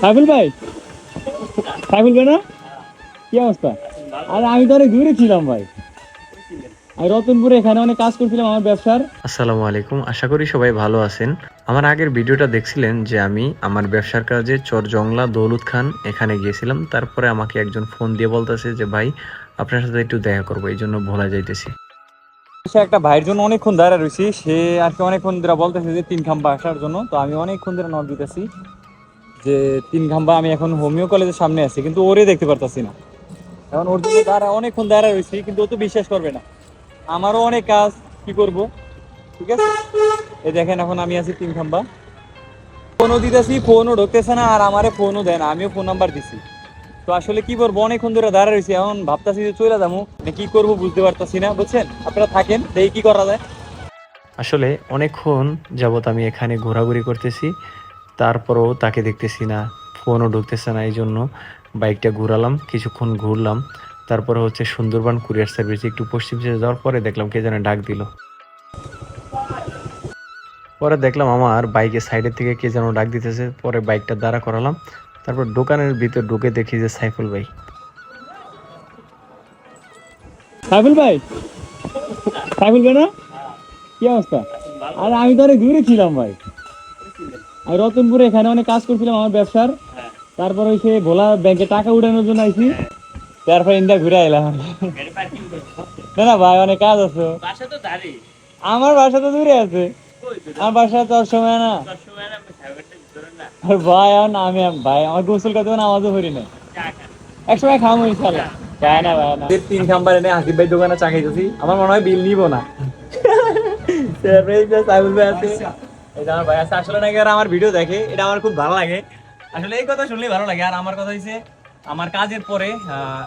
সাইফুল ভাই? সাইফুল ভাই না? কি অবস্থা? আরে আমি তো অনেক দূরে ছিলাম ভাই। আমি রতনপুরে এখানে অনেক কাজ করছিলাম আমার ব্যবসার। আসসালামু আলাইকুম। আশা করি সবাই ভালো আছেন। আমার আগের ভিডিওটা দেখছিলেন যে আমি আমার ব্যবসার কাজে চর জংলা দৌলত খান এখানে গিয়েছিলাম। তারপরে আমাকে একজন ফোন দিয়ে বলতেছে যে ভাই আপনার সাথে একটু দেখা করব এই জন্য ভোলা যাইতেছি। সে একটা ভাইয়ের জন্য অনেকক্ষণ দাঁড়া রয়েছি। সে আর কি অনেকক্ষণ ধরে বলতেছে যে তিন খাম্বা আসার জন্য। তো আমি অনেকক্ষণ ধরে নক দিতেছি। যে তিন খাম্বা আমি এখন হোমিও কলেজের সামনে আছি, কিন্তু ওরে দেখতে পারতাছি না। এখন ওর জন্য দাঁড়া অনেকক্ষণ দাঁড়া রয়েছি, কিন্তু ও তো বিশ্বাস করবে না। আমারও অনেক কাজ, কি করব? ঠিক আছে? এই দেখেন, এখন আমি আছি তিন খাম্বা ফোনও দিতেছি, ফোনও ঢুকতেছে না, আর আমারে ফোনও দেয় না, আমিও ফোন নাম্বার দিছি। তো আসলে কি করব, অনেকক্ষণ ধরে দাঁড়া রয়েছি, এখন ভাবতাছি যে চলে যাব। মানে কি করব বুঝতে পারতাছি না, বুঝছেন? আপনারা থাকেন, দেখি কি করা যায়। আসলে অনেকক্ষণ যাবত আমি এখানে ঘোরাঘুরি করতেছি তারপরেও তাকে দেখতেছি না, ফোনও ঢুকতেছে না এই জন্য বাইকটা ঘুরালাম, কিছুক্ষণ ঘুরলাম। তারপরে হচ্ছে সুন্দরবন কুরিয়ার সার্ভিস একটু পশ্চিম সাইডে যাওয়ার পরে দেখলাম কে যেন ডাক দিল। পরে দেখলাম আমার বাইকের সাইডের থেকে কে যেন ডাক দিতেছে, পরে বাইকটা দাঁড়া করালাম। তারপর দোকানের ভিতর ঢুকে দেখি যে সাইফুল ভাই। সাইফুল ভাই? সাইফুল ভাই না? কি অবস্থা? আরে আমি তো অনেক দূরে ছিলাম ভাই। আমি রতনপুরে এখানে অনেক কাজ করছিলাম আমার ব্যবসার। তারপর ওই সে ভোলা ব্যাংকে টাকা উঠানোর জন্য আইছি। তারপর ইন্ডিয়া ঘুরে এলাম না না ভাই অনেক কাজ আছে। আমার বাসা তো দূরে আছে। আমার বাসা তো সময় না। তোর সময় ভাই আর না আমি ভাই আমার গোসল করতে হবে না আমাজও করি না টাকা এক সময় খাব ইনশাল্লাহ ভাই না ভাই না। তিন খাম্বার এনে হাসিব ভাই দোকানে চা খাইতেছি। আমার মনে হয় বিল নিব না। তারপরে সাইবুল ভাই আছে। এটা আমার ভাই আছে আসলে নাকি আর আমার ভিডিও দেখে এটা আমার খুব ভালো লাগে। আসলে এই কথা শুনলেই ভালো লাগে। আর আমার কথা হচ্ছে আমার কাজের পরে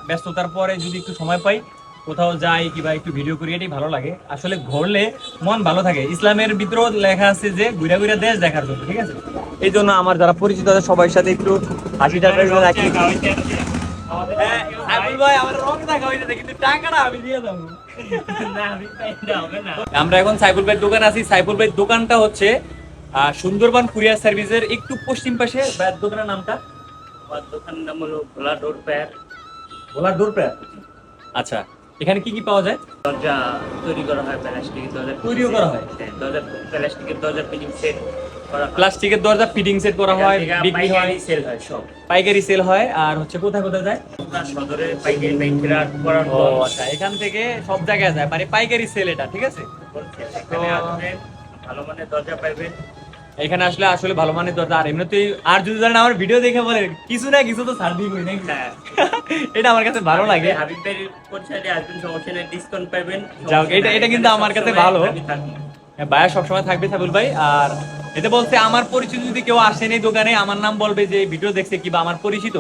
ব্যস্ততার পরে যদি একটু সময় পাই কোথাও যাই কিংবা একটু ভিডিও করি এটাই ভালো লাগে। আসলে ঘুরলে মন ভালো থাকে। ইসলামের ভিতরেও লেখা আছে যে ঘুরে ঘুরে দেশ দেখার জন্য ঠিক আছে? এই জন্য আমার যারা পরিচিত আছে সবার সাথে একটু হাসি টাকা রাখি। ভাই আমার এখন সাইফুল ভাইয়ের দোকান আছি। সাইফুল ভাইয়ের দোকানটা হচ্ছে সুন্দরবন কুরিয়ার সার্ভিসের একটু পশ্চিম পাশে ভাইয়ের দোকানের নামটা? আমার দোকানের নাম হলো ভোলা ডোর প্যার। ভোলার দূর প্রায় আচ্ছা এখানে কি কি পাওয়া যায়? দরজা তৈরি করা হয় প্লাস্টিকের দরজা তৈরিও করা হয়? হ্যাঁ, দরজা প্লাস্টিকের দরজা ফিটিং সেট করা হয়। প্লাস্টিকের দরজা ফিটিং সেট করা হয় বিক্রি হয়। সেল হয় সব। পাইকারি সেল হয় আর হচ্ছে কোথায় কোথায় যায়? সদরে পাইকারি পাইকারি আর করার আচ্ছা এখান থেকে সব জায়গায় যায় মানে পাইকারি সেল এটা ঠিক আছে? এখানে আসবেন ভালো মানের দরজা পাইবেন। এখানে আসলে আসলে ভালো মানের দরজা। আর এমনিতেই আর যদি জানেন আমার ভিডিও দেখে বলে কিছু না কিছু তো ছাড় দিবই নাকি? হ্যাঁ। এটা আমার কাছে ভালো লাগে। হাবিব ভাইয়ের পরিচয়ে আসবেন সমস্যা নেই ডিসকাউন্ট পাবেন সমস্যা এটা- এটা কিন্তু আমার কাছে ভালো। হ্যাঁ, ভাইয়া সবসময় থাকবে সাবুল ভাই। আর এতে বলতে আমার পরিচিত যদি কেউ আসেন এই দোকানে আমার নাম বলবে যে ভিডিও দেখছে কিংবা আমার পরিচিত?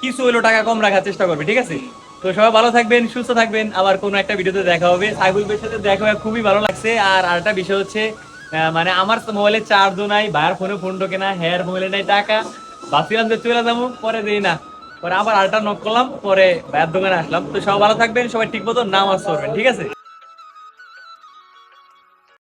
কিছু হইল টাকা কম রাখার চেষ্টা করবে ঠিক আছে? তো সবাই ভালো থাকবেন সুস্থ থাকবেন। আবার কোনো একটা ভিডিওতে দেখা হবে। সাইবুল ভাইয়ের সাথে দেখা হয়ে খুবই ভালো লাগছে। আর আরেকটা বিষয় হচ্ছে মানে আমার তো মোবাইলে চার্জও নাই, ভাইয়ের ফোনে ফোন ঢোকে না হ্যার মোবাইলে নাই, টাকা। ভাবছিলাম যে চলে যাব, পরে দিই না। পরে আবার আলটা নক করলাম, পরে ভাইয়ের দোকানে আসলাম। তো সব ভালো থাকবেন, সবাই ঠিক মতো নামাজ পড়বেন, ঠিক আছে?